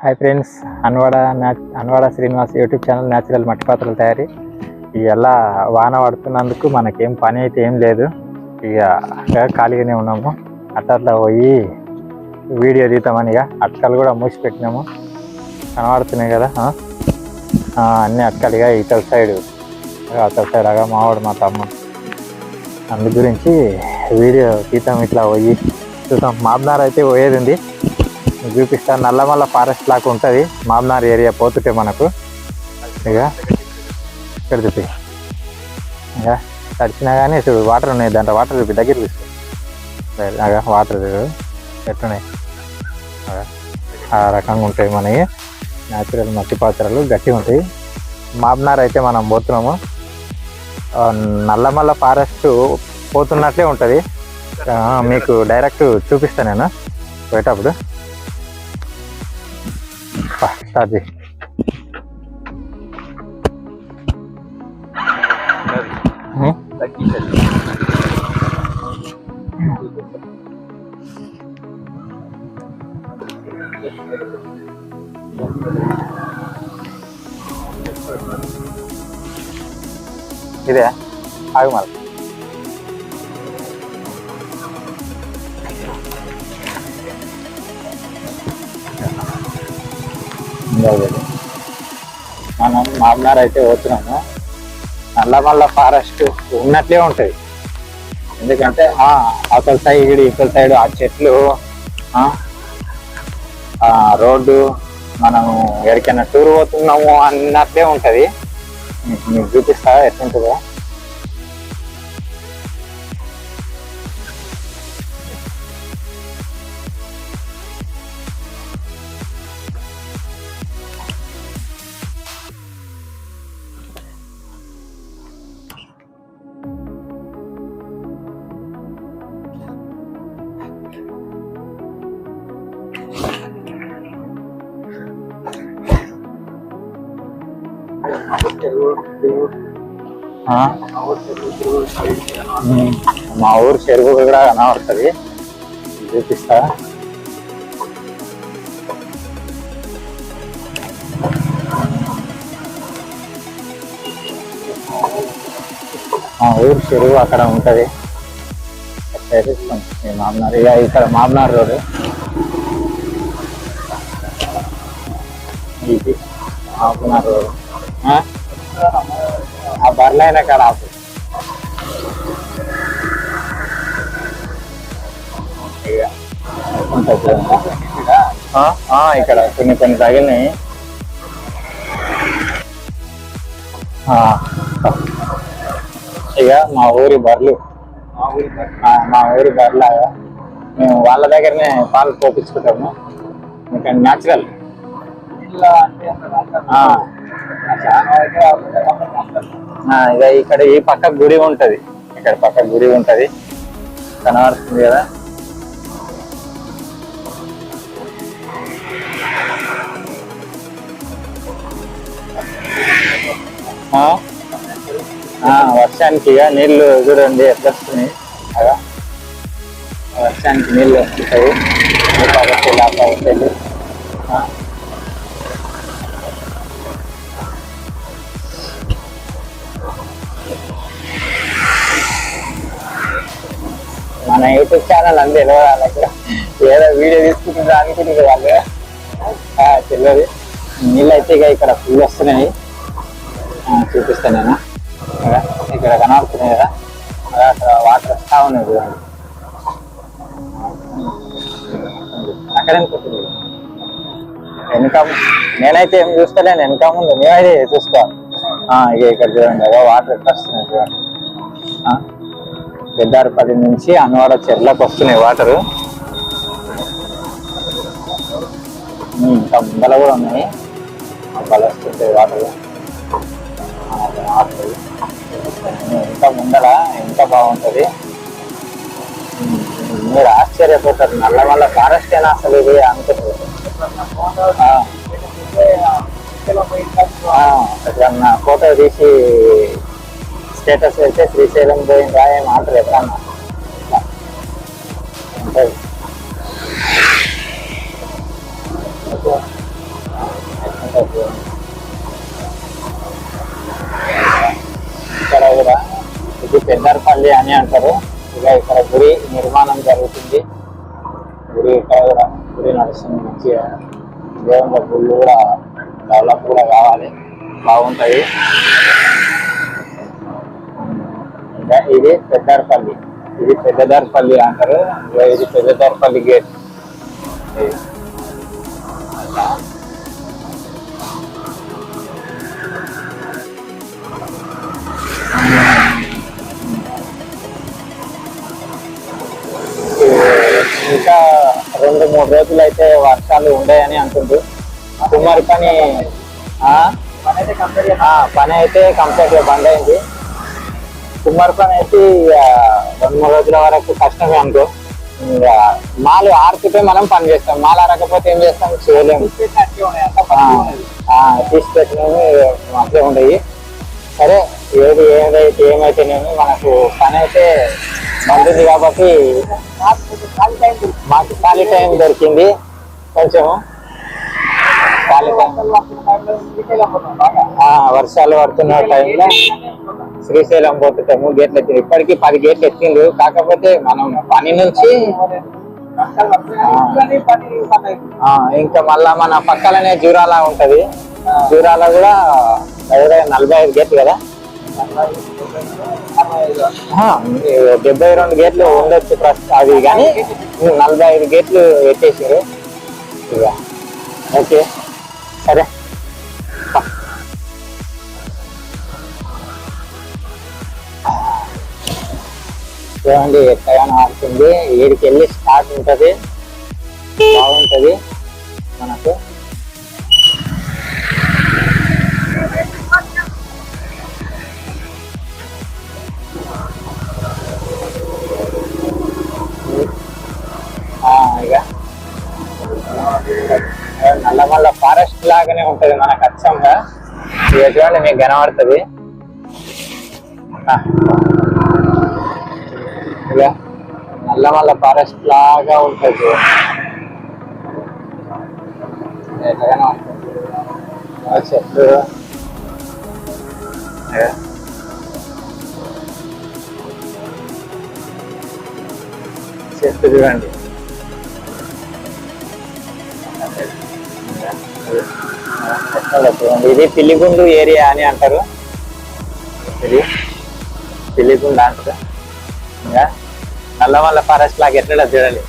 Hi friends Anwada Anwada Srinivas YouTube channel natural మట్టి పాత్రల తయారీ ఇక ఎలా వాన పడుతున్నందుకు మనకేం పని అయితే ఏం లేదు. ఇక ఖాళీగానే ఉన్నాము. అట్లా పోయి వీడియో తీద్దామని ఇక అట్కలు కూడా మూసి పెట్టినాము. కనబడుతున్నాయి కదా అన్ని అట్కలుగా ఇతల సైడ్ అతల సైడ్ అగా మావాడు మా తమ్ముడు. అందు గురించి వీడియో తీద్దాం ఇట్లా పోయి చూద్దాం. మాబ్నార్ అయితే పోయేది ఉంది చూపిస్తాను నల్లమల్ల ఫారెస్ట్ లాగా ఉంటుంది. మామ్నార్ ఏరియా పోతుంటే మనకు. ఇక ఇక్కడ చూపి. ఇక తడిచినా కానీ చూడు వాటర్ ఉన్నాయి. దాంట్లో వాటర్ చూపి. దగ్గర తీసుకో అగా వాటర్ చూడు. ఎట్టున్నాయి ఆ రకంగా ఉంటాయి మనకి న్యాచురల్ మట్టి పాత్రలు గట్టిగా ఉంటాయి. మాబ్నార్ అయితే మనం పోతున్నాము. నల్లమల్ల ఫారెస్ట్ పోతున్నట్లే ఉంటుంది. మీకు డైరెక్ట్ చూపిస్తాను నేను. పోయేటప్పుడు. పా, స్టార్ట్ చేయి ఉం? ఇదే ఆగు మరి ఇంకా మనం మామూలు అయితే పోతున్నాము. నల్లమల్ల ఫారెస్ట్ ఉన్నట్లే ఉంటుంది. ఎందుకంటే ఆ, అవతల సైడ్ ఇవతల సైడ్ ఆ చెట్లు రోడ్డు మనము ఎక్కడికైనా టూర్ పోతున్నాము అన్నట్లే ఉంటుంది. మీకు చూపిస్తా ఎట్లుంటుందో. మా ఊరు చెరువు కూడా కనబడుతుంది. చూపిస్తా. మా ఊరు చెరువు అక్కడ ఉంటది. మామనారు మామనార్ ఇక ఇక్కడ మామనార్ రోడ్. ఇది మామనార్ రోడ్. బర్లైన కాడ ఆపు. ఇక్కడ కొన్ని కొన్ని తగిలినాయి. ఇక మా ఊరి బర్రెలు. ఆ, మా ఊరి బర్రెల మేము వాళ్ళ దగ్గరనే పాలు పోపించుకుంటాము. ఇంకా న్యాచురల్ ఇక ఇక్కడ ఈ పక్క గుడి ఉంటది. ఇక్కడ పక్క గుడి ఉంటది. కనబడుతుంది కదా? ఆ? ఆ, వర్షానికి ఇక నీళ్ళు చూడండి ఎట్లా వస్తున్నాయి. అలా వర్షానికి నీళ్ళు వస్తుంటాయి. ఈ పక్కకి ఇలా యూట్యూబ్ ఛానల్ అంతే వాళ్ళకి ఏదో వీడియో తీసుకుంటుందా అనుకుంటుంది వాళ్ళు. తెలియదు. నీళ్ళు అయితే ఇక ఇక్కడ ఫుల్ వస్తున్నాయి. ఆ, చూపిస్తాను నేను. ఇక్కడ కనబడుతున్నాయి కదా. అక్కడ వాటర్ వస్తా ఉన్నాయి చూడండి. అక్కడ అనుకుంటుంది వెనక నేనైతే ఏం చూస్తలేను. వెనుక ముందు నేనైతే చూసుకోవాలి ఇక ఇక్కడ చూడండి అదో వాటర్ ఎట్లా వస్తున్నాయి చూడండి. పెద్దారపల్లి నుంచి అనవాడ చెర్లకు వస్తున్నాయి వాటర్. ఇంకా ముందల కూడా ఉన్నాయి. బల వస్తుంటాయి వాటర్. ఇంకా ముందర ఇంకా బాగుంటుంది. మీరు ఆశ్చర్యపోతారు. నల్లమల్ల ఫారెస్ట్ అయినా అసలు ఇది అనుకుంటుంది ఆ. ఫోటో తీసి స్టేటస్ పెడితే శ్రీశైలం పోయిందా ఏం ఆర్డర్ ఎప్పుడన్నా? ఉంటుంది ఇక్కడ కూడా ఇది పెద్దర్పల్లి అని అంటారు. ఇక ఇక్కడ గుడి నిర్మాణం జరుగుతుంది. గుడి ఇక్కడ కూడా గుడి నడుస్తుంది మంచిగా. దేవుళ్ళ గుళ్ళు కూడా డెవలప్ కూడా కావాలి. బాగుంటుంది ఇది పెద్దారపల్లి. ఇది పెద్దదారపల్లి అంటారు. ఇది పెద్దదారపల్లి గేట్. ఇంకా రెండు మూడు రోజులు అయితే వర్షాలు ఉండేయని అంటుండ్రు. కుమారి పని పని అయితే కంప్లీట్గా బంద్ అయింది కుమార్ పని అయితే ఇక రెండు మూడు రోజుల వరకు కష్టమే అనుకో. ఇంకా మాలు ఆరుతుంటే మనం పని చేస్తాం. మాలు ఆరకపోతే ఏం చేస్తాం? చేయలేము తీసి పెట్టినవి అట్లే ఉండేవి సరే ఏది ఏదైతే ఏమైతేనేమి మనకు పని అయితే మంచిది కాబట్టి మాకు ఖాళీ టైం దొరికింది. కొంచెం ఖాళీ టైం. వర్షాలు పడుతున్న టైంలో శ్రీశైలం పోతుంటాము గేట్లు ఎత్తి ఇప్పటికీ పది గేట్లు ఎత్తిండు. కాకపోతే మనం పని నుంచి ఇంకా మళ్ళా మన పక్కలనే జూరాల ఉంటది. జూరాల కూడా నలభై ఐదు గేట్లు కదా? డెబ్బై రెండు గేట్లు ఉండొచ్చు ప్రస్తుతం అది కానీ నలభై ఐదు గేట్లు ఎత్తేసారు. ఇక ఓకే. సరే. చూడండి ఎట్లగానో ఆడుతుంది. ఏడికి వెళ్ళి స్టార్ట్ ఉంటుంది. బాగుంటది మనకు. ఆ, ఇక. నల్లమల్ల ఫారెస్ట్ లాగానే ఉంటుంది మనకు అచ్చంగా. ఇక చూడండి మీకు కనబడుతుంది. ఆ. ఇలా నల్లమల్ల ఫారెస్ట్ లాగా ఉంటుంది చూడండి. ఉంటుంది చెట్లు ఏ. చెట్లు చూడండి ఇది పిల్లిగుండు ఏరియా అని అంటారు ఇది పిల్లిగుండు అంటారు ఇంకా నల్లమల్ల ఫారెస్ట్ లాగా ఎట్లా చూడాలి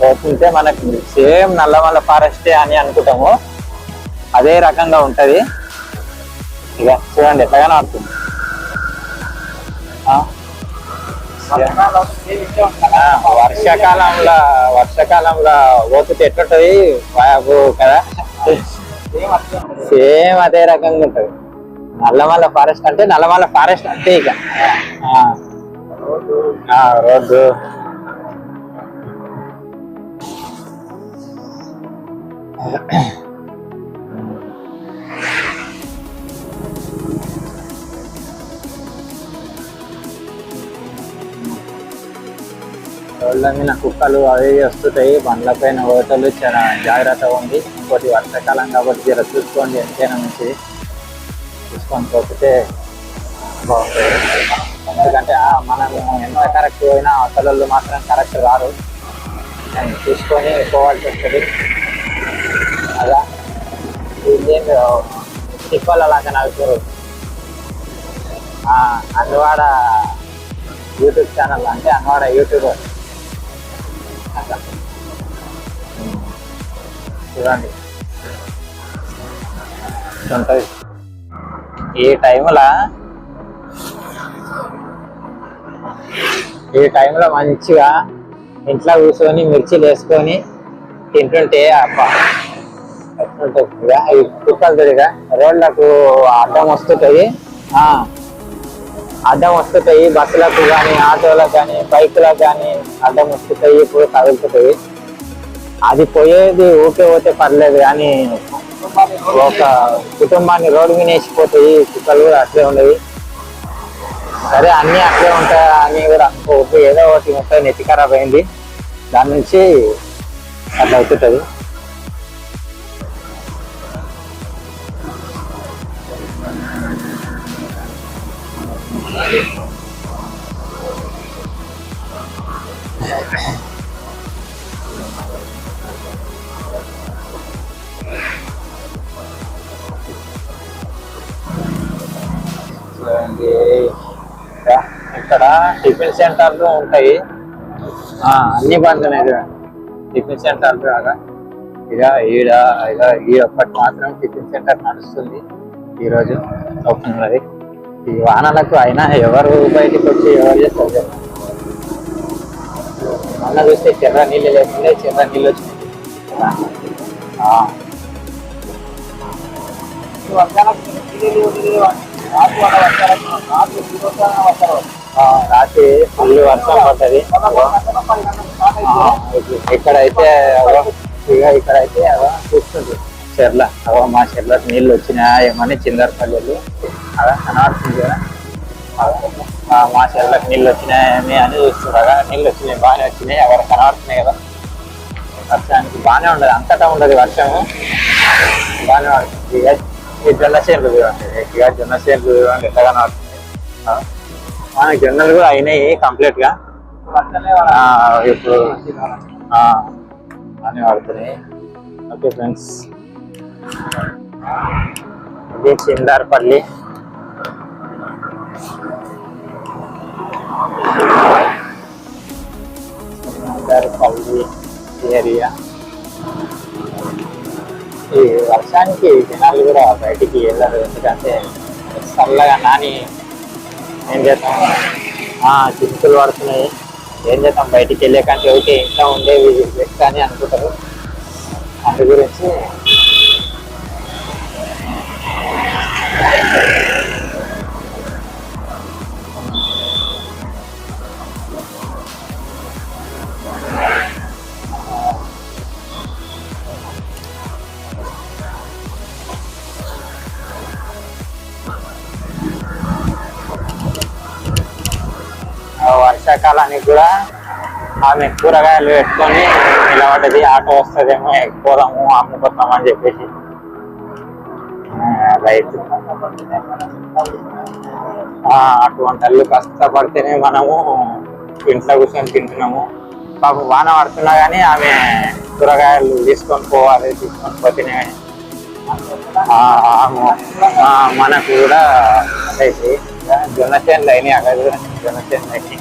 పోతుంటే మనకు సేమ్ నల్లమల్ల ఫారెస్టే అని అనుకుంటాము. అదే రకంగా ఉంటది. ఇక చూడండి ఎట్లాగానే ఆడుతుంది. వర్షాకాలంలో వర్షాకాలంలో పోతుంటే ఎట్లుంటది? బాబు కదా. సేమ్ అదే రకంగా ఉంటది. నల్లమల్ల ఫారెస్ట్ అంటే నల్లమల్ల ఫారెస్ట్ అంతే ఇక. ఆ, రోడ్డు. రోడ్ల మీద కుక్కలు అవి వస్తుంటాయి. బండ్ల పైన ఓటలు చాలా జాగ్రత్తగా ఉంది ఇంకోటి వర్షాకాలం కాబట్టి జర చూసుకోండి ఎంతైనా మంచిది. చూసుకొని పోతే బాగుంటుంది. ఎందుకంటే మనం ఎంత కరెక్ట్ పోయినా అవతలలో మాత్రం కరెక్ట్ రారు. దాన్ని చూసుకొని పోవాల్సి వస్తుంది. అలా ఇదేం తిప్పలు అలాగా నాకు అన్నవాడ యూట్యూబ్ ఛానల్ అంటే అన్నవాడ యూట్యూబర్ చూడండి. ఉంటుంది ఈ టైంలో ఈ టైంలో మంచిగా ఇంట్లో కూర్చొని మిర్చిలు వేసుకొని తింటుంటే అబ్బా ఈ కుక్కలు తిరిగా రోడ్లకు అడ్డం వస్తుంటాయి. ఆ, అడ్డం వస్తుంటాయి. బస్సులకు కానీ ఆటోలకు కానీ బైకులకు కానీ అడ్డం వస్తుంటాయి ఇప్పుడు తగులుతుంటాయి. అది పోయేది ఊకే పోతే పర్లేదు కానీ ఒక కుటుంబాన్ని రోడ్డు మీద వేసిపోతాయి కుక్కలు కూడా అట్లే ఉండేవి. సరే అన్నీ అట్లే ఉంటాయి అని కూడా అనుకోవద్దు. ఏదో ఒకటి ఉంటాయి నెత్తి ఖరాబ్ అయింది. దాని నుంచి అట్లా అవుతుంటది టిఫిన్ సెంటర్లు ఉంటాయి. అన్ని బంద్ టిఫిన్ సెంటర్లు రాగా ఇక ఈడ ఇక ఈ ఒక్కటి మాత్రం టిఫిన్ సెంటర్ నడుస్తుంది. ఈరోజు అవుతున్నది ఈ వాహనాలకు అయినా ఎవరు బయటికి వచ్చి ఎవరు చేస్తారు మొన్న చూస్తే చెర్ర నీళ్ళు లేకుండా చెర్ర నీళ్ళు వచ్చినాయి. ఆ. రాత్రి ఫుల్ వర్షం పడ్డది. ఇక్కడైతే ఇక ఇక్కడైతే చూస్తుంది. చెర్ల అగో మా చెర్లకు నీళ్ళు వచ్చినాయా ఏమని చిందరపల్లెలు. అలా కనబడుతుంది కదా. మా చెర్లకు నీళ్ళు వచ్చినాయని అని చూస్తున్నారా. నీళ్ళు వచ్చినాయి బాగానే వచ్చినాయి. ఎవరు కనబడుతున్నాయి కదా. వర్షానికి బాగానే ఉండదు అంతటా ఉండదు వర్షము. బాగానే పడుతుంది. ఇక జొన్న చేనులు చూడండి ఇక జొన్న చేనులు చూడండి ఎట్లా కనబడుతుంది? మన జొన్నలు కూడా అయినాయి కంప్లీట్గా. ఆ, ఇప్పుడు ఆ, బాగానే పడుతున్నాయి ఓకే ఫ్రెండ్స్ ఇది చిందార్పల్లి. చిందార్పల్లి ఏరియా. ఈ వర్షానికి జనాలు కూడా బయటికి వెళ్ళరు ఎందుకంటే చల్లగా నాని ఏం చేస్తాం? ఆ, పడుతున్నాయి. ఏం చేస్తాం? బయటికి వెళ్ళేకంటే ఓకే ఇంట్లో ఉండేవి బెస్ట్ అని అనుకుంటారు. అందు గురించి ఎండాకాలానికి కూడా ఆమె కూరగాయలు పెట్టుకొని నిలబడ్డది ఆటో వస్తుందేమో ఎక్కువదాము అమ్ముకొస్తాము అని చెప్పేసి. రైతు. అటువంటి కష్టపడితేనే మనము ఇంట్లో కూర్చొని తింటున్నాము. పాపం వాన పడుతున్నా కానీ ఆమె కూరగాయలు తీసుకొని పోవాలి తీసుకొని పోతేనే. మనకు కూడా అయితే జొన్న చేనులు అయినాయి అక్కడ జొన్న చేనులు అయినాయి.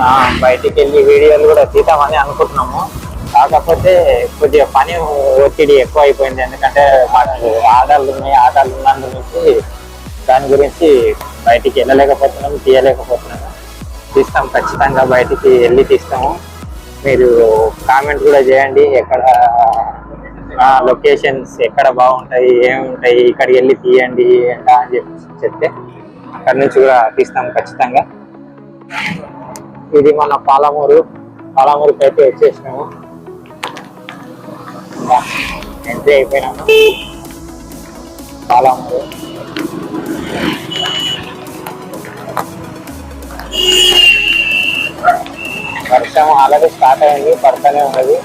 ఆ, బయటికి వెళ్ళి వీడియోలు కూడా తీద్దామని అనుకుంటున్నాము. కాకపోతే కొద్దిగా పని ఒత్తిడి ఎక్కువ అయిపోయింది ఎందుకంటే మాకు ఆర్డర్లు ఉన్నాయి ఆటలు ఉన్నందు నుంచి దాని గురించి బయటికి వెళ్ళలేకపోతున్నాము తీయలేకపోతున్నాము. తీస్తాం ఖచ్చితంగా బయటికి వెళ్ళి తీస్తాము. మీరు కామెంట్ కూడా చేయండి. ఎక్కడ లొకేషన్స్ ఎక్కడ బాగుంటాయి ఏముంటాయి ఇక్కడికి వెళ్ళి తీయండి అంట అని చెప్పి చెప్తే అక్కడ నుంచి కూడా తీస్తాం ఖచ్చితంగా. ఇది మన పాలమూరు పాలమూరుకి అయితే వచ్చేసినాము. ఎంట్రీ అయిపోయినాము. పాలమూరు. వర్షం ఆల్రెడీ స్టార్ట్ అయింది పడతానే ఉన్నది